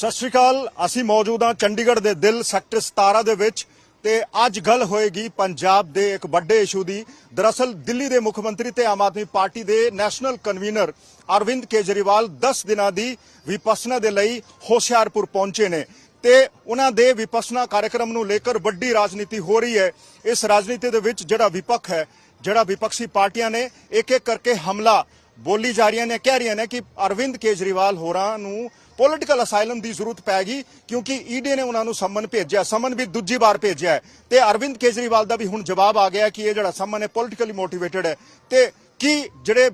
ਸਤਿ ਸ਼੍ਰੀ ਅਕਾਲ, ਅਸੀਂ ਮੌਜੂਦ ਹਾਂ ਚੰਡੀਗੜ੍ਹ ਦੇ ਦਿਲ ਸੈਕਟਰ 17 ਦੇ ਵਿੱਚ ਤੇ ਅੱਜ ਗੱਲ ਹੋਏਗੀ ਪੰਜਾਬ ਦੇ ਇੱਕ ਵੱਡੇ ਇਸ਼ੂ ਦੀ। ਦਰਅਸਲ ਦਿੱਲੀ ਦੇ ਮੁੱਖ ਮੰਤਰੀ ਤੇ ਆਮ ਆਦਮੀ ਪਾਰਟੀ ਦੇ ਨੈਸ਼ਨਲ ਕਨਵੀਨਰ ਅਰਵਿੰਦ ਕੇਜਰੀਵਾਲ 10 ਦਿਨਾਂ ਦੀ ਵਿਪਸਨਾ ਦੇ ਲਈ ਹੋਸ਼ਿਆਰਪੁਰ ਪਹੁੰਚੇ ਨੇ ਤੇ ਉਹਨਾਂ ਦੇ ਵਿਪਸਨਾ ਕਾਰਜਕ੍ਰਮ ਨੂੰ ਲੈ ਕੇ ਵੱਡੀ ਰਾਜਨੀਤੀ ਹੋ ਰਹੀ ਹੈ। ਇਸ ਰਾਜਨੀਤੀ ਦੇ ਵਿੱਚ ਜਿਹੜਾ ਵਿਪਕ ਹੈ, ਜਿਹੜਾ ਵਿਪਕਸ਼ੀ ਪਾਰਟੀਆਂ ਨੇ ਇੱਕ ਇੱਕ ਕਰਕੇ ਹਮਲਾ ਬੋਲੀ ਜਾ ਰਹੀਆਂ ਨੇ, ਕਹਿ ਰਹੀਆਂ ਨੇ ਕਿ ਅਰਵਿੰਦ ਕੇਜਰੀਵਾਲ ਹੋਰਾਂ ਨੂੰ ਪੋਲਿਟੀਕਲ ਅਸਾਈਲਮ ਦੀ ਜ਼ਰੂਰਤ ਪੈ ਗਈ ਕਿਉਂਕਿ ਈਡੀ ਨੇ ਉਹਨਾਂ ਨੂੰ ਸੰਮਨ ਭੇਜਿਆ ਸੰਮਨ ਵੀ ਦੂਜੀ ਵਾਰ ਭੇਜਿਆ ਹੈ। ਤੇ ਅਰਵਿੰਦ ਕੇਜਰੀਵਾਲ ਦਾ ਵੀ ਹੁਣ ਜਵਾਬ ਆ ਗਿਆ ਕਿ ਇਹ ਜਿਹੜਾ ਸੰਮਨ ਹੈ ਪੋਲਿਟੀਕਲੀ ਮੋਟੀਵੇਟਡ ਹੈ। ਤੇ ਕੀ ਜਿਹੜੇ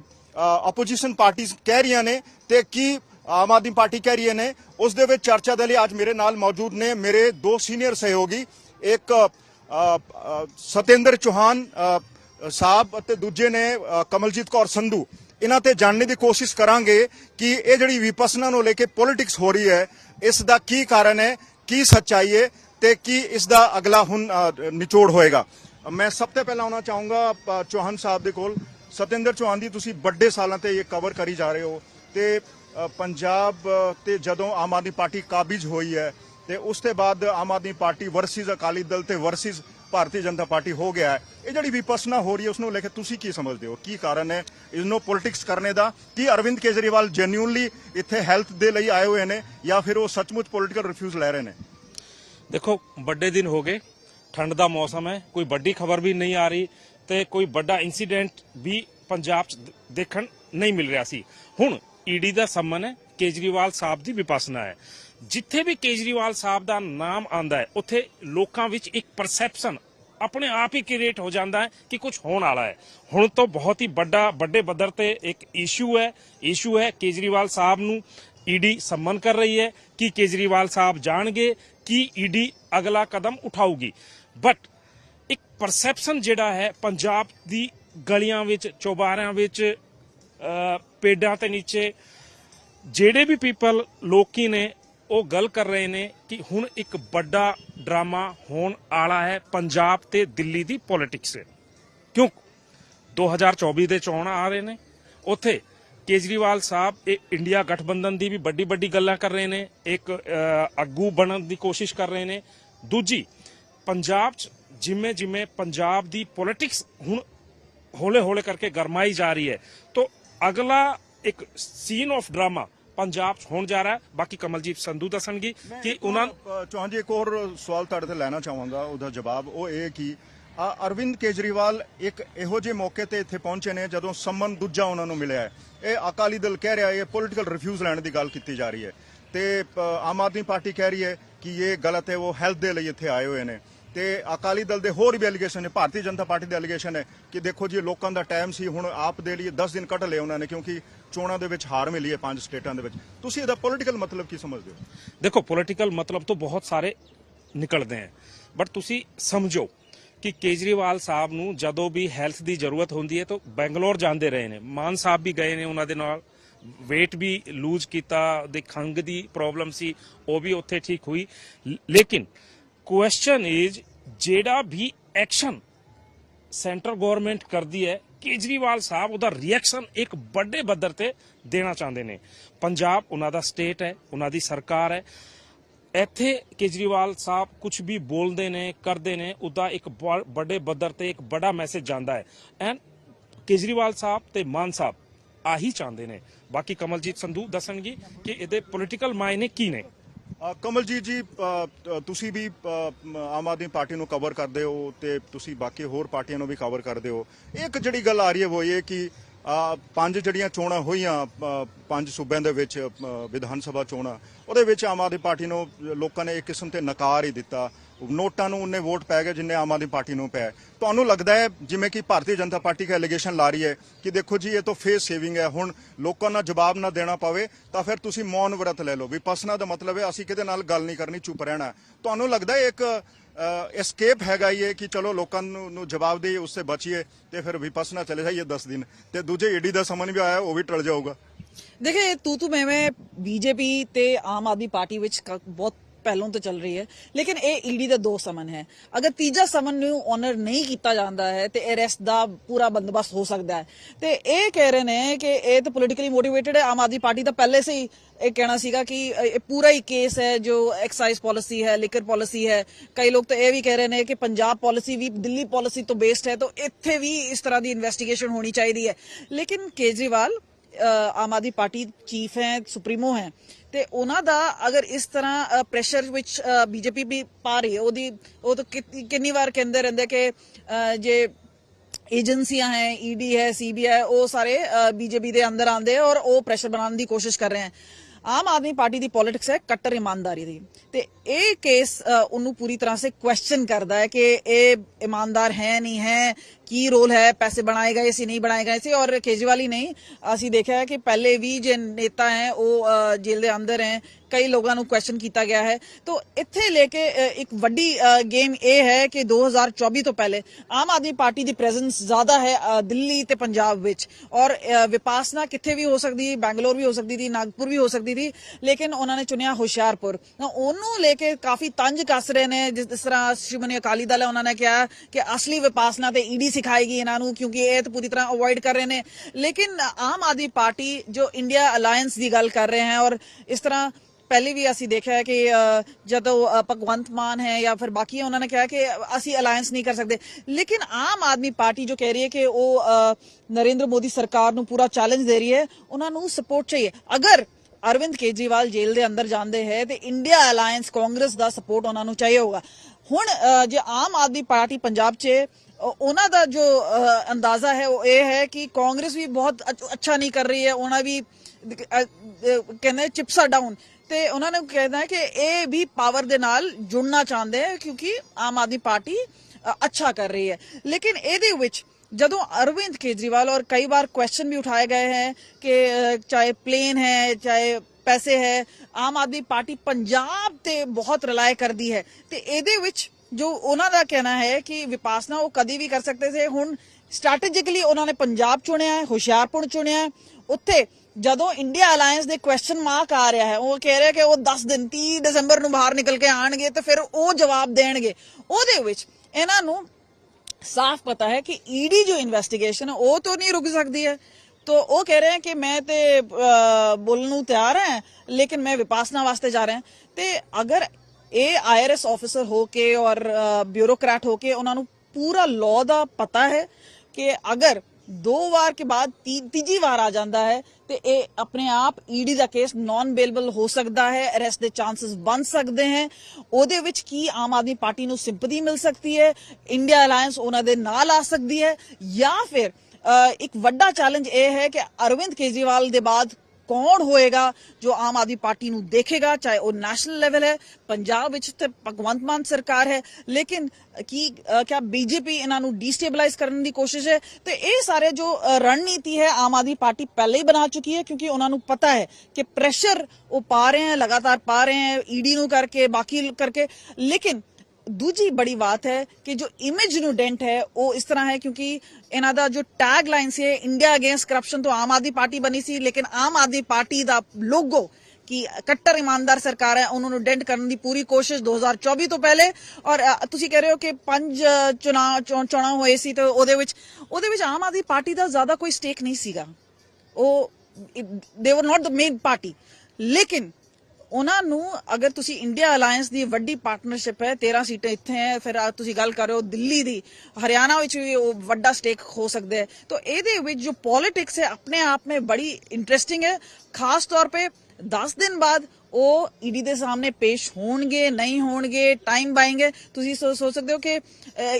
ਆਪੋਜੀਸ਼ਨ ਪਾਰਟੀਆਂ ਕਹਿ ਰਹੀਆਂ ਨੇ ਤੇ ਕੀ ਆਮ ਆਦਮੀ ਪਾਰਟੀ ਕਹਿ ਰਹੀ ਨੇ ਉਸ ਦੇ ਵਿੱਚ ਚਰਚਾ ਦੇ ਲਈ ਅੱਜ ਮੇਰੇ ਨਾਲ ਮੌਜੂਦ ਨੇ ਮੇਰੇ ਦੋ ਸੀਨੀਅਰ ਸਹਿਯੋਗੀ ਇੱਕ ਅ, ਅ, ਸਤਿੰਦਰ ਚੌਹਾਨ ਸਾਹਿਬ ਅਤੇ ਦੂਜੇ ਨੇ ਕਮਲਜੀਤ ਕੌਰ ਸੰਧੂ। ਇਹਨਾਂ ਤੇ ਜਾਣਨ ਦੀ ਕੋਸ਼ਿਸ਼ ਕਰਾਂਗੇ ਕਿ ਇਹ ਜਿਹੜੀ ਵਿਪਸਨਾ ਨੂੰ ਲੈ ਕੇ ਪੋਲਿਟਿਕਸ ਹੋ ਰਹੀ ਹੈ, ਇਸ ਦਾ ਕੀ ਕਾਰਨ ਹੈ, ਕੀ ਸੱਚਾਈ ਹੈ ਤੇ ਕੀ ਇਸ ਦਾ ਅਗਲਾ ਹੁਣ ਨਿਚੋੜ ਹੋਏਗਾ। ਮੈਂ ਸਭ ਤੋਂ ਪਹਿਲਾਂ ਆਉਣਾ ਚਾਹੂੰਗਾ ਚੌਹਾਨ ਸਾਹਿਬ ਦੇ ਕੋਲ। ਸਤਿੰਦਰ ਚੌਹਾਨ ਦੀ ਤੁਸੀਂ ਵੱਡੇ ਸਾਲਾਂ ਤੇ ਇਹ ਕਵਰ ਕਰੀ ਜਾ ਰਹੇ ਹੋ ਤੇ ਪੰਜਾਬ ਤੇ ਜਦੋਂ ਆਮ ਆਦਮੀ ਪਾਰਟੀ ਕਾਬਿਜ਼ ਹੋਈ ਹੈ ਤੇ ਉਸ ਤੋਂ ਬਾਅਦ ਆਮ ਆਦਮੀ ਪਾਰਟੀ ਵਰਸਿਸ ਅਕਾਲੀ ਦਲ ਤੇ ਵਰਸਿਸ ਭਾਰਤੀ ਜਨਤਾ ਪਾਰਟੀ ਹੋ ਗਿਆ ਹੈ। ਇਹ ਜਿਹੜੀ ਵਿਪਸਨਾ ਹੋ ਰਹੀ ਹੈ ਉਸ ਨੂੰ ਲੈ ਕੇ ਤੁਸੀਂ ਕੀ ਸਮਝਦੇ ਹੋ? ਕੀ ਕਾਰਨ ਹੈ? ਇਸ ਨੂੰ ਪੋਲਿਟਿਕਸ ਕਰਨੇ ਦਾ। ਕੀ ਅਰਵਿੰਦ ਕੇਜਰੀਵਾਲ ਜੈਨੂਇਨਲੀ ਇੱਥੇ ਹੈਲਥ ਦੇ ਲਈ ਆਏ ਹੋਏ ਨੇ ਜਾਂ ਫਿਰ ਉਹ ਸੱਚਮੁੱਚ ਪੋਲਿਟੀਕਲ ਰਿਫਿਊਜ਼ ਲੈ ਰਹੇ ਨੇ? ਦੇਖੋ, ਵੱਡੇ ਦਿਨ ਹੋ ਗਏ। ਠੰਡ ਦਾ ਮੌਸਮ ਹੈ। ਕੋਈ ਵੱਡੀ ਖਬਰ ਵੀ ਨਹੀਂ ਆ ਰਹੀ ਤੇ ਕੋਈ ਵੱਡਾ ਇਨਸੀਡੈਂਟ ਵੀ ਪੰਜਾਬ 'ਚ ਦੇਖਣ ਨਹੀਂ ਮਿਲ ਰਿਹਾ ਸੀ। ਹੁਣ ਈਡੀ ਦਾ ਸੰਮਨ ਹੈ। ਕੇਜਰੀਵਾਲ ਸਾਹਿਬ ਦੀ ਵਿਪਾਸਨਾ ਹੈ। ਜਿੱਥੇ ਵੀ ਕੇਜਰੀਵਾਲ ਸਾਹਿਬ ਦਾ ਨਾਮ ਆਂਦਾ ਹੈ, ਉੱਥੇ ਲੋਕਾਂ ਵਿੱਚ ਇੱਕ ਪਰਸੈਪਸ਼ਨ ਆਪਣੇ ਆਪ ਹੀ ਕ੍ਰੀਏਟ ਹੋ ਜਾਂਦਾ ਹੈ ਕਿ ਕੁਝ ਹੋਣ ਵਾਲਾ ਹੈ। ਹੁਣ ਤੋਂ ਬਹੁਤ ਹੀ ਵੱਡਾ, ਵੱਡੇ ਪੱਧਰ ਤੇ ਇੱਕ ਇਸ਼ੂ ਹੈ ਇਸ਼ੂ ਹੈ ਕੇਜਰੀਵਾਲ ਸਾਹਿਬ ਨੂੰ ਈਡੀ ਸੰਮਨ ਕਰ ਰਹੀ ਹੈ ਕਿ ਕੇਜਰੀਵਾਲ ਸਾਹਿਬ ਜਾਣਗੇ ਕਿ ਈਡੀ ਅਗਲਾ ਕਦਮ ਉਠਾਊਗੀ। ਬਟ ਇੱਕ ਪਰਸੈਪਸ਼ਨ ਜਿਹੜਾ ਹੈ ਪੰਜਾਬ ਦੀ ਗਲੀਆਂ ਵਿੱਚ, ਚੌਬਾਰਿਆਂ ਵਿੱਚ ਪੇਡਾਂ ਤੇ ਨੀਚੇ, ਜਿਹੜੇ ਵੀ ਪੀਪਲ ਲੋਕੀ ਨੇ ਉਹ ਗੱਲ ਕਰ ਰਹੇ ਨੇ ਕਿ ਹੁਣ ਇੱਕ ਵੱਡਾ ਡਰਾਮਾ ਹੋਣ ਆਲਾ ਹੈ ਪੰਜਾਬ ਤੇ ਦਿੱਲੀ ਦੀ ਪੋਲਿਟਿਕਸ ਕਿਉਂ? 2024 ਦੇ ਚੋਣ ਆ ਰਹੇ ਨੇ। ਉੱਥੇ ਕੇਜਰੀਵਾਲ ਸਾਹਿਬ ਇਹ ਇੰਡੀਆ ਗਠਬੰਧਨ ਦੀ ਵੀ ਵੱਡੀ ਵੱਡੀ ਗੱਲਾਂ ਕਰ ਰਹੇ ਨੇ। ਇੱਕ ਆਗੂ ਬਣਨ ਦੀ ਕੋਸ਼ਿਸ਼ ਕਰ ਰਹੇ ਨੇ। ਦੂਜੀ, ਪੰਜਾਬ 'ਚ ਜਿਵੇਂ ਜਿਵੇਂ ਪੰਜਾਬ ਦੀ ਪੋਲਿਟਿਕਸ ਹੁਣ ਹੌਲੇ ਹੌਲੇ ਕਰਕੇ ਗਰਮਾਈ ਜਾ ਰਹੀ ਹੈ, ਤੋਂ ਅਗਲਾ ਇੱਕ ਸੀਨ ਆਫ ਡਰਾਮਾ ਪੰਜਾਬ 'ਚ ਹੋਣ ਜਾ ਰਿਹਾ। ਹੈ ਬਾਕੀ ਕਮਲਜੀਤ ਸੰਧੂ ਦੱਸਣਗੇ ਕਿ ਉਹਨਾਂ ਚੌਹਾਨ ਜੀ ਇੱਕ ਹੋਰ ਸਵਾਲ ਤੁਹਾਡੇ ਤੇ ਲੈਣਾ ਚਾਹਾਂਗਾ ਉਹਦਾ ਜਵਾਬ ਉਹ ਇਹ ਕਿ ਅਰਵਿੰਦ ਕੇਜਰੀਵਾਲ ਇੱਕ ਇਹੋ ਜਿਹੇ ਮੌਕੇ ਤੇ ਇੱਥੇ ਪਹੁੰਚੇ ਨੇ ਜਦੋਂ ਸੰਮਨ ਦੂਜਾ ਉਹਨਾਂ ਨੂੰ ਮਿਲਿਆ ਹੈ। ਇਹ ਅਕਾਲੀ ਦਲ ਕਹਿ ਰਿਹਾ ਹੈ ਇਹ ਪੋਲਿਟੀਕਲ ਰਿਫਿਊਜ਼ ਲੈਣ ਦੀ ਗੱਲ ਕੀਤੀ ਜਾ ਰਹੀ ਹੈ। ਤੇ ਆਮ ਆਦਮੀ ਪਾਰਟੀ ਕਹਿ ਰਹੀ ਹੈ ਕਿ ਇਹ ਗਲਤ ਹੈ ਉਹ ਹੈਲਥ ਦੇ ਲਈ ਇੱਥੇ ਆਏ ਹੋਏ ਨੇ। ਤੇ ਅਕਾਲੀ ਦਲ ਦੇ ਹੋਰ ਵੀ ਐਲੀਗੇਸ਼ਨ ਨੇ, ਭਾਰਤੀ ਜਨਤਾ ਪਾਰਟੀ ਦੇ ਐਲੀਗੇਸ਼ਨ ਹੈ ਕਿ ਦੇਖੋ ਜੀ, ਲੋਕਾਂ ਦਾ ਟਾਈਮ ਸੀ, ਹੁਣ ਆਪ ਦੇ ਲਈ 10 ਦਿਨ ਕੱਢ ਲਏ ਉਹਨਾਂ ਨੇ, ਕਿਉਂਕਿ ਚੋਣਾਂ ਦੇ ਵਿੱਚ ਹਾਰ ਮਿਲੀ ਹੈ ਪੰਜ ਸਟੇਟਾਂ ਦੇ ਵਿੱਚ। ਤੁਸੀਂ ਇਹਦਾ ਪੋਲਿਟੀਕਲ ਮਤਲਬ ਕੀ ਸਮਝਦੇ ਹੋ? ਦੇਖੋ ਪੋਲਿਟੀਕਲ ਮਤਲਬ ਤੋਂ ਬਹੁਤ ਸਾਰੇ ਨਿਕਲਦੇ ਹੈ। ਬਟ ਤੁਸੀਂ ਸਮਝੋ ਕਿ ਕੇਜਰੀਵਾਲ ਸਾਹਿਬ ਨੂੰ ਜਦੋਂ ਵੀ ਹੈਲਥ ਦੀ ਜ਼ਰੂਰਤ ਹੁੰਦੀ ਹੈ ਤਾਂ ਬੈਂਗਲੌਰ ਜਾਂਦੇ ਰਹੇ ਨੇ। ਮਾਨ ਸਾਹਿਬ ਵੀ ਗਏ ਨੇ ਉਹਨਾਂ ਦੇ ਨਾਲ। weight ਵੀ ਲੂਜ਼ ਕੀਤਾ ਦੇ ਖੰਗ ਦੀ ਪ੍ਰੋਬਲਮ ਸੀ, ਉਹ ਵੀ ਉੱਥੇ ਠੀਕ ਹੋਈ। ਲੇਕਿਨ ਕੁਐਸਚਨ ਇਜ਼ ਜਿਹੜਾ ਵੀ ਐਕਸ਼ਨ ਸੈਂਟਰ ਗਵਰਨਮੈਂਟ ਕਰਦੀ ਹੈ, ਕੇਜਰੀਵਾਲ ਸਾਹਿਬ ਉਹਦਾ ਰਿਐਕਸ਼ਨ ਇੱਕ ਵੱਡੇ ਪੱਧਰ ਤੇ ਦੇਣਾ ਚਾਹੁੰਦੇ ਨੇ। ਪੰਜਾਬ ਉਹਨਾਂ ਦਾ ਸਟੇਟ ਹੈ, ਉਹਨਾਂ ਦੀ ਸਰਕਾਰ ਹੈ। ਇੱਥੇ ਕੇਜਰੀਵਾਲ ਸਾਹਿਬ ਕੁਝ ਵੀ ਬੋਲਦੇ ਨੇ, ਕਰਦੇ ਨੇ, ਉਹਦਾ ਇੱਕ ਵੱਡੇ ਪੱਧਰ ਤੇ ਇੱਕ ਵੱਡਾ ਮੈਸੇਜ ਜਾਂਦਾ ਹੈ। ਐਂਡ ਕੇਜਰੀਵਾਲ ਸਾਹਿਬ ਤੇ ਮਾਨ ਸਾਹਿਬ ਆਹੀ ਚਾਹੁੰਦੇ ਨੇ। ਬਾਕੀ ਕਮਲਜੀਤ ਸੰਧੂ ਦੱਸਣਗੇ ਕਿ ਇਹਦੇ ਪੋਲਿਟੀਕਲ ਮਾਇਨੇ ਕੀ ਨੇ। ਕਮਲਜੀਤ ਜੀ ਤੁਸੀਂ ਵੀ ਆਮ ਆਦਮੀ ਪਾਰਟੀ ਨੂੰ ਕਵਰ ਕਰਦੇ ਹੋ ਤੇ ਤੁਸੀਂ ਬਾਕੀ ਹੋਰ ਪਾਰਟੀਆਂ ਨੂੰ ਵੀ ਕਵਰ ਕਰਦੇ ਹੋ। ਇੱਕ ਜਿਹੜੀ ਗੱਲ ਆ ਰਹੀ ਹੈ, ਉਹ ਇਹ ਕਿ ਪੰਜ ਜਿਹੜੀਆਂ ਚੋਣਾਂ ਹੋਈਆਂ ਪੰਜ ਸੂਬਿਆਂ ਦੇ ਵਿੱਚ ਵਿਧਾਨ ਸਭਾ ਚੋਣਾਂ, ਉਹਦੇ ਵਿੱਚ ਆਮ ਆਦਮੀ ਪਾਰਟੀ ਨੂੰ ਲੋਕਾਂ ਨੇ ਇੱਕ ਕਿਸਮ ਤੇ ਨਕਾਰ ਹੀ ਦਿੱਤਾ। ਨੋਟਾਂ ਨੂੰ ਉਹਨੇ ਵੋਟ ਪੈ ਗਏ ਜਿੰਨੇ ਆਮ ਆਦਮੀ ਪਾਰਟੀ ਨੂੰ ਪਏ ਤੁਹਾਨੂੰ ਲੱਗਦਾ ਹੈ, ਜਿਵੇਂ ਕਿ ਭਾਰਤੀ ਜਨਤਾ ਪਾਰਟੀ ਦਾ ਐਲੀਗੇਸ਼ਨ ਲਾ ਰਹੀ ਹੈ ਕਿ ਦੇਖੋ ਜੀ, ਇਹ ਤਾਂ ਫੇਸ ਸੇਵਿੰਗ ਹੈ। ਹੁਣ ਲੋਕਾਂ ਨਾਲ ਜਵਾਬ ਨਾ ਦੇਣਾ ਪਵੇ, ਤਾਂ ਫਿਰ ਤੁਸੀਂ ਮੌਨ ਵਰਤ ਲੈ ਲਓ ਵਿਪਸਨਾ ਦਾ ਮਤਲਬ ਹੈ, ਅਸੀਂ ਕਿਹਦੇ ਨਾਲ ਗੱਲ ਨਹੀਂ ਕਰਨੀ, ਚੁੱਪ ਰਹਿਣਾ ਤੁਹਾਨੂੰ ਲੱਗਦਾ ਹੈ ਇੱਕ ਐਸਕੇਪ ਹੈਗਾ ਇਹ ਕਿ ਚਲੋ ਲੋਕਾਂ ਨੂੰ ਨੂੰ ਜਵਾਬ ਦੇਈਏ, ਉਸਸੇ ਬਚੀਏ ਤੇ ਫਿਰ ਵਿਪਸਨਾ ਚਲੇ ਜਾਈਏ 10 ਦਿਨ। ਤੇ ਦੂਜੇ ਈਡੀ ਦਾ ਸਮਨ ਵੀ ਆਇਆ, ਉਹ ਵੀ ਟਲ ਜਾਊਗਾ। ਦੇਖੇ ਤੂੰ ਤੂੰ ਮੈਂ ਮੈਂ ਬੀਜੇਪੀ ਤੇ ਆਮ ਆਦਮੀ ਪਾਰਟੀ ਵਿੱਚ ਬਹੁਤ ਪਹਿਲੋਂ ਤੋਂ ਚੱਲ ਰਹੀ ਹੈ। ਲੇਕਿਨ ਇਹ ਈਡੀ ਦਾ ਦੋ ਸਮਨ ਹੈ। ਅਗਰ ਤੀਜਾ ਸਮਨ ਨੂੰ ਆਨਰ ਨਹੀਂ ਕੀਤਾ ਜਾਂਦਾ ਹੈ, ਤੇ ਅਰੈਸਟ ਦਾ ਪੂਰਾ ਬੰਦੋਬਸਤ ਹੋ ਸਕਦਾ ਹੈ। ਤੇ ਇਹ ਕਹਿ ਰਹੇ ਨੇ ਕਿ ਇਹ ਤਾਂ ਪੋਲੀਟੀਕਲੀ ਮੋਟੀਵੇਟਡ ਹੈ। ਆਮ ਆਦਮੀ ਪਾਰਟੀ ਦਾ ਪਹਿਲੇ ਸੇ ਹੀ ਇਹ ਕਹਿਣਾ ਸੀਗਾ ਕਿ ਇਹ ਪੂਰਾ ਹੀ ਕੇਸ ਹੈ, ਜੋ ਐਕਸਾਈਜ਼ ਪਾਲਿਸੀ ਹੈ ਲਿਕਰ ਪਾਲਿਸੀ ਹੈ। ਕਈ ਲੋਕ ਤਾਂ ਇਹ ਵੀ ਕਹਿ ਰਹੇ ਨੇ ਕਿ ਪੰਜਾਬ ਪਾਲਿਸੀ ਵੀ ਦਿੱਲੀ ਪਾਲਿਸੀ ਤੋਂ ਬੇਸਡ ਹੈ, ਤਾਂ ਇੱਥੇ ਵੀ ਇਸ ਤਰ੍ਹਾਂ ਦੀ ਇਨਵੈਸਟੀਗੇਸ਼ਨ ਹੋਣੀ ਚਾਹੀਦੀ ਹੈ। ਲੇਕਿਨ ਕੇਜਰੀਵਾਲ ਆਮ ਆਦਮੀ ਪਾਰਟੀ ਚੀਫ ਹੈ, ਸੁਪਰੀਮੋ ਹੈ। ਤੇ ਉਹਨਾਂ ਦਾ ਅਗਰ ਇਸ ਤਰ੍ਹਾਂ ਪ੍ਰੈਸ਼ਰ ਵਿੱਚ ਬੀਜੇਪੀ ਵੀ ਪਾ ਰਹੀ ਹੈ, ਉਹਦੀ, ਉਹ ਤਾਂ ਕਿੰਨੀ- ਵਾਰ ਕਹਿੰਦੇ ਰਹਿੰਦੇ ਕਿ ਜੇ ਏਜੰਸੀਆਂ ਹੈ ਈਡੀ ਹੈ ਸੀਬੀਆਈ ਉਹ ਸਾਰੇ ਬੀਜੇਪੀ ਦੇ ਅੰਦਰ ਆਂਦੇ ਔਰ ਉਹ ਪ੍ਰੈਸ਼ਰ ਬਣਾਉਣ ਦੀ ਕੋਸ਼ਿਸ਼ ਕਰ ਰਹੇ ਹਨ ਆਮ ਆਦਮੀ ਪਾਰਟੀ ਦੀ ਪੋਲਿਟਿਕਸ ਹੈ ਕੱਟਰ ਇਮਾਨਦਾਰੀ ਦੀ। ਤੇ ਇਹ ਕੇਸ ਉਹਨੂੰ ਪੂਰੀ ਤਰ੍ਹਾਂ ਸੇ ਕੁਐਸਚਨ ਕਰਦਾ ਹੈ ਕਿ ਇਹ ਇਮਾਨਦਾਰ ਹੈ, ਨਹੀਂ ਹੈ ਕੀ ਰੋਲ ਹੈ, ਪੈਸੇ ਬਣਾਏ ਗਏ ਸੀ, ਨਹੀਂ ਬਣਾਏ ਗਏ ਸੀ ਔਰ ਕੇਜਰੀਵਾਲ ਹੀ ਨਹੀਂ। ਅਸੀਂ ਦੇਖਿਆ ਹੈ ਕਿ ਪਹਿਲੇ ਵੀ ਜੇ ਨੇਤਾ ਹੈ, ਉਹ ਜੇਲ੍ਹ ਦੇ ਅੰਦਰ ਹੈ, ਕਈ ਲੋਕਾਂ ਨੂੰ ਕੁਐਸਚਨ ਕੀਤਾ ਗਿਆ ਹੈ। ਤੋਂ ਇੱਥੇ ਲੈ ਕੇ ਇੱਕ ਵੱਡੀ ਗੇਮ ਇਹ ਹੈ ਕਿ 2024 ਤੋਂ ਪਹਿਲੇ ਆਮ ਆਦਮੀ ਪਾਰਟੀ ਦੀ ਪ੍ਰੈਜ਼ੈਂਸ ਜ਼ਿਆਦਾ ਹੈ ਦਿੱਲੀ ਤੇ ਪੰਜਾਬ ਵਿੱਚ। ਔਰ ਵਿਪਾਸਨਾ ਕਿੱਥੇ ਵੀ ਹੋ ਸਕਦੀ, ਬੈਂਗਲੌਰ ਵੀ ਹੋ ਸਕਦੀ ਸੀ, ਨਾਗਪੁਰ ਵੀ ਹੋ ਸਕਦੀ ਸੀ, ਲੇਕਿਨ ਉਹਨਾਂ ਨੇ ਚੁਣਿਆ ਹੁਸ਼ਿਆਰਪੁਰ। ਉਹਨੂੰ ਲੈ ਕੇ ਕਾਫੀ ਤੰਜ ਕੱਸ ਰਹੇ ਨੇ, ਜਿਸ ਜਿਸ ਤਰ੍ਹਾਂ ਸ਼੍ਰੋਮਣੀ ਅਕਾਲੀ ਦਲ ਹੈ, ਉਹਨਾਂ ਨੇ ਕਿਹਾ ਕਿ ਅਸਲੀ ਵਿਪਾਸਨਾ ਤੇ ਈਡੀ ਸਿਖਾਏਗੀ ਇਹਨਾਂ ਨੂੰ, ਕਿਉਂਕਿ ਇਹ ਤਾਂ ਪੂਰੀ ਤਰ੍ਹਾਂ ਅਵੋਇਡ ਕਰ ਰਹੇ ਨੇ। ਲੇਕਿਨ ਆਮ ਆਦਮੀ ਪਾਰਟੀ ਜੋ ਇੰਡੀਆ ਅਲਾਈਅੰਸ ਦੀ ਗੱਲ ਕਰ ਰਹੇ ਹੈ ਔਰ ਇਸ ਤਰ੍ਹਾਂ ਪਹਿਲੇ ਵੀ ਅਸੀਂ ਦੇਖਿਆ ਹੈ ਕਿ ਜਦੋਂ ਭਗਵੰਤ ਮਾਨ ਹੈ ਜਾਂ ਫਿਰ ਬਾਕੀ ਉਹਨਾਂ ਨੇ ਕਿਹਾ ਕਿ ਅਸੀਂ ਅਲਾਈਅੰਸ ਨਹੀਂ ਕਰ ਸਕਦੇ। ਲੇਕਿਨ ਆਮ ਆਦਮੀ ਪਾਰਟੀ ਜੋ ਕਹਿ ਰਹੀ ਹੈ ਕਿ ਉਹ ਨਰਿੰਦਰ ਮੋਦੀ ਸਰਕਾਰ ਨੂੰ ਪੂਰਾ ਚੈਲੰਜ ਦੇ ਰਹੀ ਹੈ, ਉਹਨਾਂ ਨੂੰ ਸਪੋਰਟ ਚਾਹੀਏ। ਅਗਰ ਅਰਵਿੰਦ ਕੇਜਰੀਵਾਲ ਜੇਲ੍ਹ ਦੇ ਅੰਦਰ ਜਾਂਦੇ ਹੈ, ਤੇ ਇੰਡੀਆ ਅਲਾਈਅੰਸ ਕਾਂਗਰਸ ਦਾ ਸਪੋਰਟ ਉਹਨਾਂ ਨੂੰ ਚਾਹੀਏ ਹੋਗਾ ਹੁਣ ਜੇ ਆਮ ਆਦਮੀ ਪਾਰਟੀ ਪੰਜਾਬ 'ਚ ਉਹਨਾਂ ਦਾ ਜੋ ਅੰਦਾਜ਼ਾ ਹੈ, ਉਹ ਇਹ ਹੈ ਕਿ ਕਾਂਗਰਸ ਵੀ ਬਹੁਤ ਅੱਛਾ ਨਹੀਂ ਕਰ ਰਹੀ ਹੈ। ਉਹਨਾਂ ਵੀ ਕਹਿੰਦੇ ਚਿਪਸਾ ਡਾਊਨ ਤੇ ਉਹਨਾਂ ਨੇ ਕਹਿੰਦਾ ਕਿ ਇਹ ਵੀ ਪਾਵਰ ਦੇ ਨਾਲ ਜੁੜਨਾ ਚਾਹੁੰਦੇ ਹੈ ਕਿਉਂਕਿ ਆਮ ਆਦਮੀ ਪਾਰਟੀ ਅੱਛਾ ਕਰ ਰਹੀ ਹੈ। ਲੇਕਿਨ ਇਹਦੇ ਵਿੱਚ ਜਦੋਂ ਅਰਵਿੰਦ ਕੇਜਰੀਵਾਲ ਔਰ ਕਈ ਵਾਰ ਕੁਐਸਚਨ ਵੀ ਉਠਾਏ ਗਏ ਹੈ ਕਿ ਚਾਹੇ ਪਲੇਨ ਹੈ, ਚਾਹੇ ਪੈਸੇ ਹੈ, ਆਮ ਆਦਮੀ ਪਾਰਟੀ ਪੰਜਾਬ ਤੇ ਬਹੁਤ ਰਿਲਾਇ ਕਰਦੀ ਹੈ। ਤੇ ਇਹਦੇ ਵਿੱਚ ਜੋ ਉਹਨਾਂ ਦਾ ਕਹਿਣਾ ਹੈ ਕਿ ਵਿਪਾਸਨਾ ਉਹ ਕਦੀ ਵੀ ਕਰ ਸਕਦੇ ਸੀ। ਹੁਣ ਸਟ੍ਰੈਟੇਜਿਕਲੀ ਉਹਨਾਂ ਨੇ ਪੰਜਾਬ ਚੁਣਿਆ ਹੈ, ਹੁਸ਼ਿਆਰਪੁਰ ਚੁਣਿਆ ਹੈ। ਉੱਥੇ ਜਦੋਂ ਇੰਡੀਆ ਅਲਾਈਅੰਸ ਦੇ ਕੁਐਸਚਨ ਮਾਰਕ ਆ ਰਿਹਾ ਹੈ, ਉਹ ਕਹਿ ਰਿਹਾ ਕਿ ਉਹ 10 ਦਿਨ 30 ਦਸੰਬਰ ਨੂੰ ਬਾਹਰ ਨਿਕਲ ਕੇ ਆਣਗੇ ਤੇ ਫਿਰ ਉਹ ਜਵਾਬ ਦੇਣਗੇ। ਉਹਦੇ ਵਿੱਚ ਇਹਨਾਂ ਨੂੰ ਸਾਫ਼ ਪਤਾ ਹੈ ਕਿ ਈਡੀ ਜੋ ਇਨਵੈਸਟੀਗੇਸ਼ਨ ਹੈ, ਉਹ ਤਾਂ ਨਹੀਂ ਰੁਕ ਸਕਦੀ ਹੈ। ਤੋ ਉਹ ਕਹਿ ਰਹੇ ਹਨ ਕਿ ਮੈਂ ਤੇ ਬੋਲਣ ਨੂੰ ਤਿਆਰ ਹਾਂ, ਲੇਕਿਨ ਮੈਂ ਵਿਪਾਸਨਾ ਵਾਸਤੇ ਜਾ ਰਿਹਾ ਤੇ ਅਗਰ ਇਹ ਆਈਆਰਐਸ ਆਫੀਸਰ ਹੋ ਕੇ ਔਰ ਬਿਊਰੋਕਰੈਟ ਹੋ ਕੇ ਉਹਨਾਂ ਨੂੰ ਪੂਰਾ ਲਾਅ ਦਾ ਪਤਾ ਹੈ ਕਿ ਅਗਰ ਦੋ ਵਾਰ ਕੇ ਬਾਅਦ ਤੀ- ਤੀਜੀ ਵਾਰ ਆ ਜਾਂਦਾ ਹੈ, ਤੇ ਇਹ ਆਪਣੇ ਆਪ ਈਡੀ ਦਾ ਕੇਸ ਨਾਨ ਬੇਲੇਬਲ ਹੋ ਸਕਦਾ ਹੈ ਅਰੈਸਟ ਦੇ ਚਾਂਸਸ ਬਣ ਸਕਦੇ ਹਨ ਉਹਦੇ ਵਿੱਚ ਕੀ ਆਮ ਆਦਮੀ ਪਾਰਟੀ ਨੂੰ ਸਿੰਪਥੀ ਮਿਲ ਸਕਦੀ ਹੈ? ਇੰਡੀਆ ਅਲਾਈਅੰਸ ਉਹਨਾਂ ਦੇ ਨਾਲ ਆ ਸਕਦੀ ਹੈ? ਜਾਂ ਫਿਰ ਇੱਕ ਵੱਡਾ ਚੈਲੰਜ ਇਹ ਹੈ ਕਿ ਅਰਵਿੰਦ ਕੇਜਰੀਵਾਲ ਦੇ ਬਾਅਦ ਕੌਣ ਹੋਏਗਾ ਜੋ ਆਮ ਆਦਮੀ ਪਾਰਟੀ ਨੂੰ ਦੇਖੇਗਾ ਚਾਹੇ ਉਹ ਨੈਸ਼ਨਲ ਲੈਵਲ ਹੈ ਪੰਜਾਬ ਵਿੱਚ ਤੇ ਭਗਵੰਤ ਮਾਨ ਸਰਕਾਰ ਹੈ। ਲੇਕਿਨ ਕੀ ਅ, ਕਿਆ ਬੀਜੇਪੀ ਇਹਨਾਂ ਨੂੰ ਡੀਸਟੇਬਲਾਈਜ਼ ਕਰਨ ਦੀ ਕੋਸ਼ਿਸ਼ ਹੈ? ਤੇ ਇਹ ਸਾਰੇ ਜੋ ਰਣਨੀਤੀ ਹੈ ਆਮ ਆਦਮੀ ਪਾਰਟੀ ਪਹਿਲੇ ਹੀ ਬਣਾ ਚੁੱਕੀ ਹੈ ਕਿਉਂਕਿ ਉਹਨਾਂ ਨੂੰ ਪਤਾ ਹੈ ਕਿ ਪ੍ਰੈਸ਼ਰ ਉਹ ਪਾ ਰਹੇ ਹਨ ਲਗਾਤਾਰ ਪਾ ਰਹੇ ਹਨ ਈਡੀ ਨੂੰ ਕਰਕੇ ਬਾਕੀ ਕਰਕੇ। ਲੇਕਿਨ ਦੂਜੀ ਬੜੀ ਬਾਤ ਹੈ ਕਿ ਜੋ ਇਮੇਜ ਨੂੰ ਡੈਂਟ ਹੈ, ਉਹ ਇਸ ਤਰ੍ਹਾਂ ਹੈ ਕਿਉਂਕਿ ਇਹਨਾਂ ਦਾ ਜੋ ਟੈਗ ਲਾਈਨ ਸੀ ਇੰਡੀਆ ਅਗੇਂਸਟ ਕਰਪਸ਼ਨ ਤੋਂ ਆਮ ਆਦਮੀ ਪਾਰਟੀ ਬਣੀ ਸੀ, ਲੇਕਿਨ ਆਮ ਆਦਮੀ ਪਾਰਟੀ ਦਾ ਲੋਗੋ ਕਿ ਕੱਟਰ ਇਮਾਨਦਾਰ ਸਰਕਾਰ ਹੈ, ਉਹਨਾਂ ਨੂੰ ਡੈਂਟ ਕਰਨ ਦੀ ਪੂਰੀ ਕੋਸ਼ਿਸ਼ 2024 ਤੋਂ ਪਹਿਲੇ। ਔਰ ਤੁਸੀਂ ਕਹਿ ਰਹੇ ਹੋ ਕਿ ਪੰਜ ਚੁਣਾਵ ਚੋਣਾਂ ਹੋਏ ਸੀ ਤੇ ਉਹਦੇ ਵਿੱਚ ਉਹਦੇ ਵਿੱਚ ਆਮ ਆਦਮੀ ਪਾਰਟੀ ਦਾ ਜ਼ਿਆਦਾ ਕੋਈ ਸਟੇਕ ਨਹੀਂ ਸੀਗਾ। ਉਹ ਦੇ ਵਰ ਨਾਟ ਦ ਮੇਨ ਪਾਰਟੀ ਲੇਕਿਨ ਉਹਨਾਂ ਨੂੰ ਅਗਰ ਤੁਸੀਂ ਇੰਡੀਆ ਅਲਾਈਅੰਸ ਦੀ ਵੱਡੀ ਪਾਰਟਨਰਸ਼ਿਪ ਹੈ 13 ਸੀਟਾਂ ਇੱਥੇ ਹੈ, ਫਿਰ ਤੁਸੀਂ ਗੱਲ ਕਰ ਰਹੇ ਹੋ ਦਿੱਲੀ ਦੀ, ਹਰਿਆਣਾ ਵਿੱਚ ਵੀ ਉਹ ਵੱਡਾ ਸਟੇਕ ਹੋ ਸਕਦਾ ਹੈ। ਤਾਂ ਇਹਦੇ ਵਿੱਚ ਜੋ ਪੋਲਿਟਿਕਸ ਹੈ, ਆਪਣੇ ਆਪ ਵਿੱਚ ਬੜੀ ਇੰਟਰਸਟਿੰਗ ਹੈ। ਖਾਸ ਤੌਰ ਤੇ 10 ਦਿਨ ਬਾਅਦ ਉਹ ਈਡੀ ਦੇ ਸਾਹਮਣੇ ਪੇਸ਼ ਹੋਣਗੇ, ਨਹੀਂ ਹੋਣਗੇ ਟਾਈਮ ਬਾਈਂਗੇ ਤੁਸੀਂ ਸੋਚ ਸਕਦੇ ਹੋ ਕਿ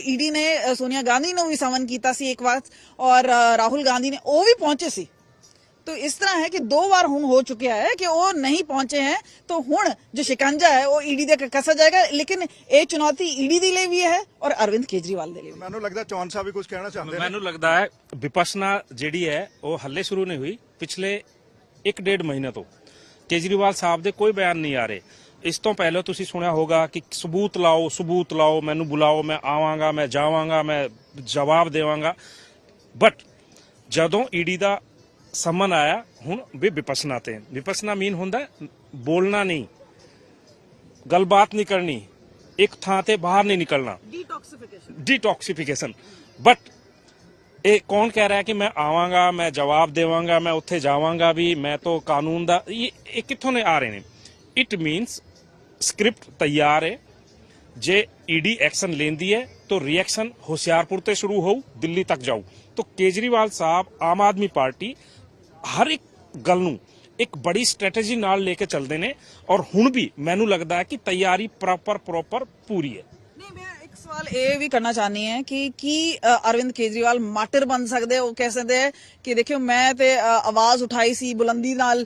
ਈਡੀ ਨੇ ਸੋਨੀਆ ਗਾਂਧੀ ਨੂੰ ਵੀ ਸਮਨ ਕੀਤਾ ਸੀ ਇੱਕ ਵਾਰ, ਔਰ ਰਾਹੁਲ ਗਾਂਧੀ ਨੇ ਉਹ ਵੀ ਪਹੁੰਚੇ ਸੀ। तो इस तरह है कि दो बार ਹੁਣ ਹੋ ਚੁੱਕਿਆ ਹੈ ਕਿ ਉਹ ਨਹੀਂ ਪਹੁੰਚੇ हैं तो ਹੁਣ ਜੋ ਸ਼ਿਕੰਜਾ ਹੈ ਉਹ ਈਡੀ ਦੇ ਕਸਾ ਜਾਏਗਾ ਲੇਕਿਨ ਇਹ ਚੁਣੌਤੀ ਈਡੀ ਦੇ ਲਈ ਵੀ ਹੈ ਔਰ ਅਰਵਿੰਦ ਕੇਜਰੀਵਾਲ ਦੇ ਲਈ ਵੀ ਮੈਨੂੰ ਲੱਗਦਾ ਚੌਨ ਸਾਹਿਬ ਵੀ ਕੁਝ ਕਹਿਣਾ ਚਾਹੁੰਦੇ ਨੇ ਮੈਨੂੰ ਲੱਗਦਾ ਹੈ ਵਿਪਸਨਾ ਜਿਹੜੀ ਹੈ ਉਹ ਹੱਲੇ ਸ਼ੁਰੂ ਨਹੀਂ ਹੋਈ ਪਿਛਲੇ 1.5 ਮਹੀਨੇ ਤੋਂ ਕੇਜਰੀਵਾਲ ਸਾਹਿਬ ਦੇ ਕੋਈ ਬਿਆਨ ਨਹੀਂ ਆ ਰਹੇ ਇਸ ਤੋਂ ਪਹਿਲਾਂ ਤੁਸੀਂ ਸੁਣਿਆ ਹੋਗਾ ਕਿ ਸਬੂਤ ਲਾਓ ਸਬੂਤ ਲਾਓ ਮੈਨੂੰ ਬੁਲਾਓ ਮੈਂ ਆਵਾਂਗਾ ਮੈਂ ਜਾਵਾਂਗਾ ਮੈਂ ਜਵਾਬ ਦੇਵਾਂਗਾ ਬਟ ਜਦੋਂ ਈਡੀ ਦਾ ਸਮਨ ਆਇਆ ਹੁਣ ਵੀ ਵਿਪਸਨਾ ਤੇ। ਵਿਪਸਨਾ ਮੀਨ ਹੁੰਦਾ ਬੋਲਣਾ ਨਹੀਂ। ਗੱਲਬਾਤ ਨਹੀਂ ਕਰਨੀ। ਇੱਕ ਥਾਂ ਤੇ ਬਾਹਰ ਨਹੀਂ ਨਿਕਲਣਾ। ਡੀਟੌਕਸੀਫਿਕੇਸ਼ਨ ਡੀਟੌਕਸੀਫਿਕੇਸ਼ਨ ਬਟ ਇਹ ਕੌਣ ਕਹਿ ਰਿਹਾ ਕਿ ਮੈਂ ਆਵਾਂਗਾ ਮੈਂ ਜਵਾਬ ਦੇਵਾਂਗਾ ਮੈਂ ਉੱਥੇ ਜਾਵਾਂਗਾ ਵੀ ਮੈਂ ਤਾਂ ਕਾਨੂੰਨ ਦਾ ਇਹ ਕਿੱਥੋਂ ਨੇ ਆ ਰਹੇ ਨੇ? ਇਟ ਮੀਨਸ ਸਕ੍ਰਿਪਟ ਤਿਆਰ ਹੈ। ਜੇ ਈਡੀ ਐਕਸ਼ਨ ਲੈਂਦੀ ਹੈ ਤਾਂ ਰਿਐਕਸ਼ਨ ਹੁਸ਼ਿਆਰਪੁਰ ਤੇ ਸ਼ੁਰੂ ਹੋਊ ਦਿੱਲੀ ਤੱਕ ਜਾਊ। ਤਾਂ ਕੇਜਰੀਵਾਲ ਸਾਹਿਬ ਆਮ ਆਦਮੀ ਪਾਰਟੀ ਹਰ ਇੱਕ ਗੱਲ ਨੂੰ ਇੱਕ ਬੜੀ ਸਟ੍ਰੈਟਜੀ ਨਾਲ ਲੈ ਕੇ ਚੱਲਦੇ ਨੇ ਔਰ ਹੁਣ ਵੀ ਮੈਨੂੰ ਲੱਗਦਾ ਹੈ ਕਿ ਤਿਆਰੀ ਪ੍ਰੋਪਰ ਪ੍ਰੋਪਰ ਪੂਰੀ ਹੈ। ਨਹੀਂ, ਮੈਂ ਸਵਾਲ ਇਹ ਵੀ ਕਰਨਾ ਚਾਹਨੀ ਹੈ ਕਿ ਕੀ ਅਰਵਿੰਦ ਕੇਜਰੀਵਾਲ ਮਾਟਰ ਬਣ ਸਕਦੇ ਉਹ ਕਹਿ ਸਕਦੇ ਹੈ ਕਿ ਦੇਖਿਓ, ਮੈਂ ਤੇ ਆਵਾਜ਼ ਉਠਾਈ ਸੀ ਬੁਲੰਦੀ ਨਾਲ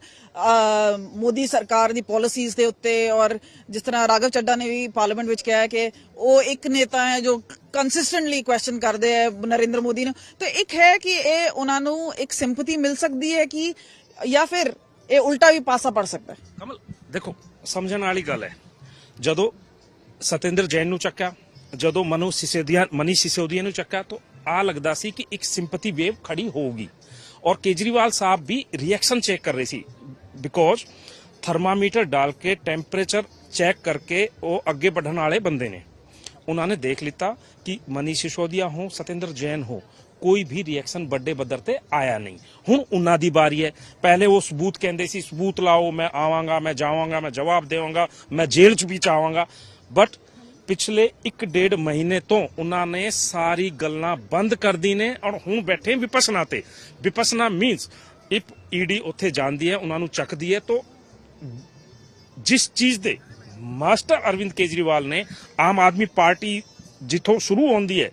ਮੋਦੀ ਸਰਕਾਰ ਦੀ ਪਾਲਿਸੀਜ਼ ਦੇ ਉੱਤੇ ਔਰ ਜਿਸ ਤਰ੍ਹਾਂ ਰਾਘਵ ਚੱਡਾ ਨੇ ਵੀ ਪਾਰਲੀਮੈਂਟ ਵਿੱਚ ਕਿਹਾ ਕਿ ਉਹ ਇੱਕ ਨੇਤਾ ਹੈ ਜੋ ਕੰਸਿਸਟੈਂਟਲੀ ਕੁਐਸਚਨ ਕਰਦੇ ਹੈ ਨਰਿੰਦਰ ਮੋਦੀ ਨੂੰ। ਤੇ ਇੱਕ ਹੈ ਕਿ ਇਹ ਉਹਨਾਂ ਨੂੰ ਇੱਕ ਸਿੰਪਥੀ ਮਿਲ ਸਕਦੀ ਹੈ ਕਿ ਜਾਂ ਫਿਰ ਇਹ ਉਲਟਾ ਵੀ ਪਾਸਾ ਪੜ ਸਕਦਾ ਹੈ? ਕਮਲ, ਦੇਖੋ, ਸਮਝਣ ਵਾਲੀ ਗੱਲ ਹੈ। ਜਦੋਂ ਸਤਿੰਦਰ ਜੈਨ ਨੂੰ ਚੱਕਿਆ ਜਦੋਂ ਮਨੂ ਸਿਸੋਦੀਆ ਮਨੀ ਸਿਸੋਦੀਆ ਨੂੰ ਚੱਕਾ ਤਾਂ ਆ ਲੱਗਦਾ ਸੀ ਕਿ ਇੱਕ ਸਿੰਪਥੀ ਵੇਵ ਖੜੀ ਹੋਊਗੀ। ਔਰ ਕੇਜਰੀਵਾਲ ਸਾਹਿਬ ਵੀ ਰਿਐਕਸ਼ਨ ਚੈੱਕ ਕਰ ਰਹੇ ਸੀ। ਬਿਕੋਜ਼ ਥਰਮਾਮੀਟਰ ਡਾਲ ਕੇ ਟੈਂਪਰੇਚਰ ਚੈੱਕ ਕਰਕੇ ਉਹ ਅੱਗੇ ਵਧਣ ਵਾਲੇ ਬੰਦੇ ਨੇ। ਉਹਨਾਂ ਨੇ ਦੇਖ ਲਿੱਤਾ ਕਿ ਮਨੀ ਸਿਸੋਦੀਆ ਹੋ ਸਤਿੰਦਰ ਜੈਨ ਹੋ ਕੋਈ ਵੀ ਰਿਐਕਸ਼ਨ ਵੱਡੇ ਬੱਦਰ ਤੇ ਆਇਆ ਨਹੀਂ। ਹੁਣ ਉਹਨਾਂ ਦੀ ਵਾਰੀ ਹੈ। ਪਹਿਲੇ ਉਹ ਸਬੂਤ ਕਹਿੰਦੇ ਸੀ, ਸਬੂਤ ਲਾਓ, ਮੈਂ ਆਵਾਂਗਾ, ਮੈਂ ਜਾਵਾਂਗਾ, ਮੈਂ ਜਵਾਬ ਦੇਵਾਂਗਾ, ਮੈਂ ਜੇਲ੍ਹ 'ਚ ਵੀ ਚਾਵਾਂਗਾ ਬਟ ਪਿਛਲੇ 1.5 ਮਹੀਨੇ ਤੋਂ ਉਹਨਾਂ ਨੇ ਸਾਰੀ ਗੱਲਾਂ ਬੰਦ ਕਰ ਦੀ ਨੇ ਔਰ ਹੁਣ ਬੈਠੇ ਵਿਪਸਨਾ ਤੇ। ਵਿਪਸਨਾ ਮੀਨਸ ਇਫ ਈਡੀ ਉੱਥੇ ਜਾਂਦੀ ਹੈ, ਉਹਨਾਂ ਨੂੰ ਚੱਕਦੀ ਹੈ ਤਾਂ ਜਿਸ ਚੀਜ਼ ਦੇ ਮਾਸਟਰ ਅਰਵਿੰਦ ਕੇਜਰੀਵਾਲ ਨੇ ਆਮ ਆਦਮੀ ਪਾਰਟੀ ਜਿੱਥੋਂ ਸ਼ੁਰੂ ਹੁੰਦੀ ਹੈ,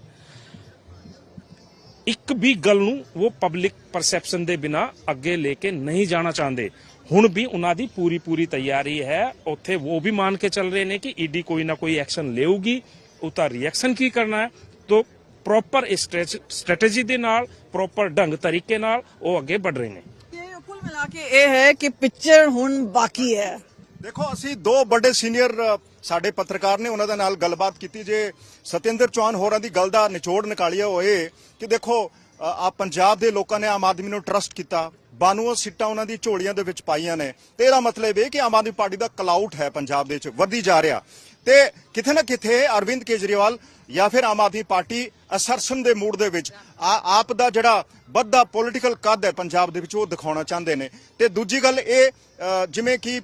ਇੱਕ ਵੀ ਗੱਲ ਨੂੰ ਉਹ ਪਬਲਿਕ ਪਰਸੈਪਸ਼ਨ ਦੇ ਬਿਨਾ ਅੱਗੇ ਲੈ ਕੇ ਨਹੀਂ ਜਾਣਾ ਚਾਹੁੰਦੇ। ਹੁਣ ਵੀ ਉਹਨਾਂ ਦੀ ਪੂਰੀ ਪੂਰੀ ਤਿਆਰੀ ਹੈ। ਉੱਥੇ ਉਹ ਵੀ ਮੰਨ ਕੇ ਚੱਲ ਰਹੇ ਨੇ ਕਿ ਈਡੀ ਕੋਈ ਨਾ ਕੋਈ ਐਕਸ਼ਨ ਲਏਗੀ ਉਹਦਾ ਰਿਐਕਸ਼ਨ ਕੀ ਕਰਨਾ ਹੈ? ਤੋਂ ਪ੍ਰੋਪਰ ਸਟ੍ਰੈਟਜੀ ਦੇ ਨਾਲ ਪ੍ਰੋਪਰ ਢੰਗ ਤਰੀਕੇ ਨਾਲ ਉਹ ਅੱਗੇ ਵੱਧ ਰਹੇ ਨੇ। ਕੁੱਲ ਮਿਲਾ ਕੇ ਇਹ ਹੈ ਕਿ ਪਿਕਚਰ ਹੁਣ ਬਾਕੀ ਹੈ। ਦੇਖੋ ਅਸੀਂ ਦੋ ਵੱਡੇ ਸੀਨੀਅਰ ਸਾਡੇ ਪੱਤਰਕਾਰ ਨੇ ਉਹਨਾਂ ਦੇ ਨਾਲ ਗੱਲਬਾਤ ਕੀਤੀ ਜੇ ਸਤਿੰਦਰ ਚੌਹਾਨ ਹੋਰਾਂ ਦੀ ਗੱਲ ਦਾ ਨਿਚੋੜ ਨਿਕਾਲਿਆ ਹੋਏ ਕਿ ਦੇਖੋ ਆ ਪੰਜਾਬ ਦੇ ਲੋਕਾਂ ਨੇ ਆਮ ਆਦਮੀ ਨੂੰ ਟਰਸਟ ਕੀਤਾ। 92 ਸੀਟਾਂ ਉਹਨਾਂ ਦੀ ਝੋਲੀਆਂ ਦੇ ਵਿੱਚ ਪਾਈਆਂ ਨੇ। ਤੇ ਇਹਦਾ ਮਤਲਬ ਇਹ ਕਿ ਆਮ ਆਦਮੀ ਪਾਰਟੀ ਦਾ ਕਲਾਊਟ ਹੈ ਪੰਜਾਬ ਦੇ ਵਿੱਚ ਵਧੀ ਜਾ ਰਿਹਾ। ਤੇ ਕਿਥੇ ਨਾ ਕਿਥੇ ਅਰਵਿੰਦ ਕੇਜਰੀਵਾਲ ਜਾਂ ਫਿਰ ਆਮ ਆਦਮੀ ਪਾਰਟੀ ਅਸਰਸ਼ਨ ਦੇ ਮੂਡ ਦੇ ਵਿੱਚ ਆ- ਆਪ ਦਾ ਜਿਹੜਾ ਵੱਧਦਾ ਪੋਲਿਟੀਕਲ ਕੱਦ ਹੈ ਪੰਜਾਬ ਦੇ ਵਿੱਚ ਉਹ ਦਿਖਾਉਣਾ ਚਾਹੁੰਦੇ ਨੇ। ਤੇ ਦੂਜੀ ਗੱਲ ਇਹ ਜਿਵੇਂ ਕਿ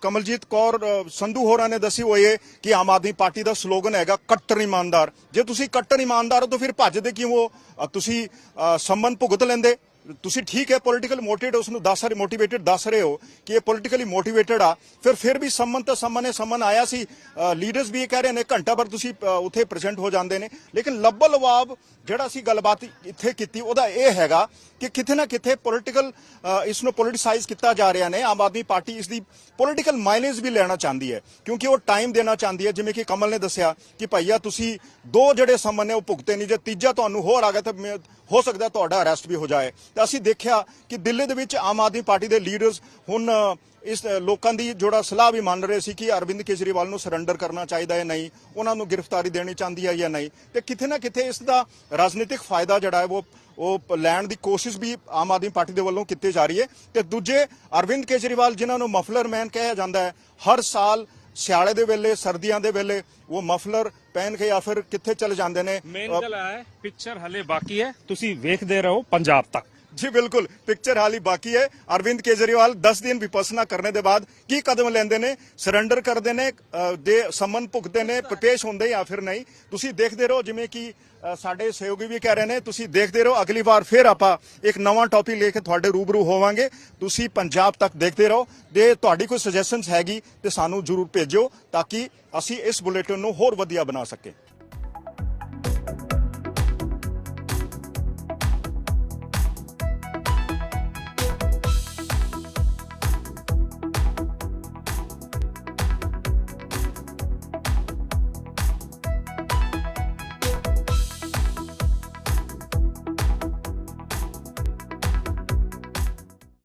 ਕਮਲਜੀਤ ਕੌਰ ਸੰਧੂ ਹੋਰਾਂ ਨੇ ਦੱਸੀ ਹੋਈ ਹੈ ਕਿ ਆਮ ਆਦਮੀ ਪਾਰਟੀ ਦਾ ਸਲੋਗਨ ਹੈਗਾ ਕੱਟਰ ਇਮਾਨਦਾਰ। ਜੇ ਤੁਸੀਂ ਕੱਟਰ ਇਮਾਨਦਾਰ ਹੋ ਤਾਂ ਫਿਰ ਭੱਜਦੇ ਕਿਉਂ ਹੋ? ਤੁਸੀਂ ਅ, ਸੰਬੰਧ ਭੁਗਤ ਲੈਂਦੇ। ਤੁਸੀਂ ਠੀਕ ਹੈ ਪੋਲਿਟੀਕਲ ਮੋਟੀਵੇਟ ਉਸ ਨੂੰ ਦੱਸ ਰਹੇ ਮੋਟੀਵੇਟਡ ਦੱਸ ਰਹੇ ਹੋ ਕਿ ਇਹ ਪੋਲੀਟੀਕਲੀ ਮੋਟੀਵੇਟਡ ਆ। ਫਿਰ ਫਿਰ ਵੀ ਸੰਮਨ ਤਾਂ ਸੰਮਨ ਹੈ, ਸੰਮਨ ਆਇਆ ਸੀ। ਲੀਡਰਸ ਵੀ ਇਹ ਕਹਿ ਰਹੇ ਨੇ, ਘੰਟਾ ਭਰ ਤੁਸੀਂ ਉੱਥੇ ਪ੍ਰੈਜ਼ੈਂਟ ਹੋ ਜਾਂਦੇ ਨੇ। ਲੇਕਿਨ ਲੱਭਲ ਲਵਾਬ ਜਿਹੜਾ ਅਸੀਂ ਗੱਲਬਾਤ ਇੱਥੇ ਕੀਤੀ, ਉਹਦਾ ਇਹ ਹੈਗਾ ਕਿ ਕਿਤੇ ਨਾ ਕਿਤੇ ਪੋਲਿਟੀਕਲ ਇਸ ਨੂੰ ਪੋਲਿਟਿਸਾਈਜ਼ ਕੀਤਾ ਜਾ ਰਿਹਾ ਨੇ। ਆਮ ਆਦਮੀ ਪਾਰਟੀ ਇਸ ਦੀ ਪੋਲਿਟੀਕਲ ਮਾਈਲੇਜ ਵੀ ਲੈਣਾ ਚਾਹੁੰਦੀ ਹੈ। ਕਿਉਂਕਿ ਉਹ ਟਾਈਮ ਦੇਣਾ ਚਾਹੁੰਦੀ ਹੈ। ਜਿਵੇਂ ਕਿ ਕਮਲ ਨੇ ਦੱਸਿਆ ਕਿ ਭਈਆ, ਤੁਸੀਂ ਦੋ ਜਿਹੜੇ ਸਮਨ ਨੇ ਉਹ ਭੁਗਤੇ ਨਹੀਂ, ਜੇ ਤੀਜਾ ਤੁਹਾਨੂੰ ਹੋਰ ਆ ਗਿਆ ਤਾਂ ਹੋ ਸਕਦਾ ਤੁਹਾਡਾ ਅਰੈਸਟ ਵੀ ਹੋ ਜਾਏ। ਤਾਂ ਅਸੀਂ ਦੇਖਿਆ ਕਿ ਦਿੱਲੀ ਦੇ ਵਿੱਚ ਆਮ ਆਦਮੀ ਪਾਰਟੀ ਦੇ ਲੀਡਰਸ ਹੁਣ ਇਸ ਲੋਕਾਂ ਦੀ ਜਿਹੜਾ ਸਲਾਹ ਵੀ ਮੰਨ ਰਹੇ ਸੀ ਕਿ ਅਰਵਿੰਦ ਕੇਜਰੀਵਾਲ ਨੂੰ ਸਰੈਂਡਰ ਕਰਨਾ ਚਾਹੀਦਾ ਹੈ ਨਹੀਂ, ਉਹਨਾਂ ਨੂੰ ਗ੍ਰਿਫਤਾਰੀ ਦੇਣੀ ਚਾਹੁੰਦੀ ਹੈ ਜਾਂ ਨਹੀਂ। ਤੇ ਕਿਤੇ ਨਾ ਕਿਤੇ ਇਸ ਦਾ ਰਾਜਨੀਤਿਕ ਫਾਇਦਾ ਜਿਹੜਾ ਹੈ, ਉਹ ਉਹ ਲੈਣ ਦੀ ਕੋਸ਼ਿਸ਼ ਵੀ ਆਮ ਆਦਮੀ ਪਾਰਟੀ ਦੇ ਵੱਲੋਂ ਕੀਤੀ ਜਾ ਰਹੀ ਹੈ। ਤੇ ਦੂਜੇ, ਅਰਵਿੰਦ ਕੇਜਰੀਵਾਲ ਜਿਨ੍ਹਾਂ ਨੂੰ ਮਫਲਰ ਮੈਨ ਕਿਹਾ ਜਾਂਦਾ ਹੈ, ਹਰ ਸਾਲ ਸਿਆਲੇ ਦੇ ਵੇਲੇ, ਸਰਦੀਆਂ ਦੇ ਵੇਲੇ ਉਹ ਮਫਲਰ ਪਹਿਨ ਕੇ ਜਾਂ ਫਿਰ ਕਿੱਥੇ ਚਲੇ ਜਾਂਦੇ ਨੇ। ਮੇਨ ਗੱਲ ਹੈ ਪਿਕਚਰ ਹਲੇ ਬਾਕੀ ਹੈ। ਤੁਸੀਂ ਵੇਖਦੇ ਰਹੋ ਪੰਜਾਬ ਤੱਕ। ਜੀ ਬਿਲਕੁਲ ਪਿਕਚਰ ਹਾਲੀ ਬਾਕੀ ਹੈ। ਅਰਵਿੰਦ ਕੇਜਰੀਵਾਲ 10 ਦਿਨ ਵਿਪਸਨਾ ਕਰਨ ਦੇ ਬਾਅਦ ਕੀ ਕਦਮ ਲੈਂਦੇ ਨੇ? ਸਰੈਂਡਰ ਕਰਦੇ ਨੇ ਦੇ ਸਮਨ ਭੁਗਦੇ ਨੇ ਪੇਸ਼ ਹੁੰਦੇ ਜਾਂ ਫਿਰ ਨਹੀਂ? ਤੁਸੀਂ ਦੇਖਦੇ ਰਹੋ, ਜਿਵੇਂ ਕਿ ਸਾਡੇ ਸਹਿਯੋਗੀ ਵੀ ਕਹਿ ਰਹੇ ਨੇ, ਤੁਸੀਂ ਦੇਖਦੇ ਰਹੋ, ਅਗਲੀ ਵਾਰ ਫਿਰ ਆਪਾਂ ਇੱਕ ਨਵਾਂ ਟੌਪਿਕ ਲੈ ਕੇ ਤੁਹਾਡੇ ਰੂਬਰੂ ਹੋਵਾਂਗੇ। ਤੁਸੀਂ ਪੰਜਾਬ ਤੱਕ ਦੇਖਦੇ ਰਹੋ ਜੇ ਤੁਹਾਡੀ ਕੋਈ ਸੁਜੈਸ਼ਨਸ ਹੈਗੀ ਤੇ ਸਾਨੂੰ ਜਰੂਰ ਭੇਜਿਓ, ਤਾਂ ਕਿ ਅਸੀਂ ਇਸ ਬੁਲੇਟਿਨ ਨੂੰ ਹੋਰ ਵਧੀਆ ਬਣਾ ਸਕੀਏ।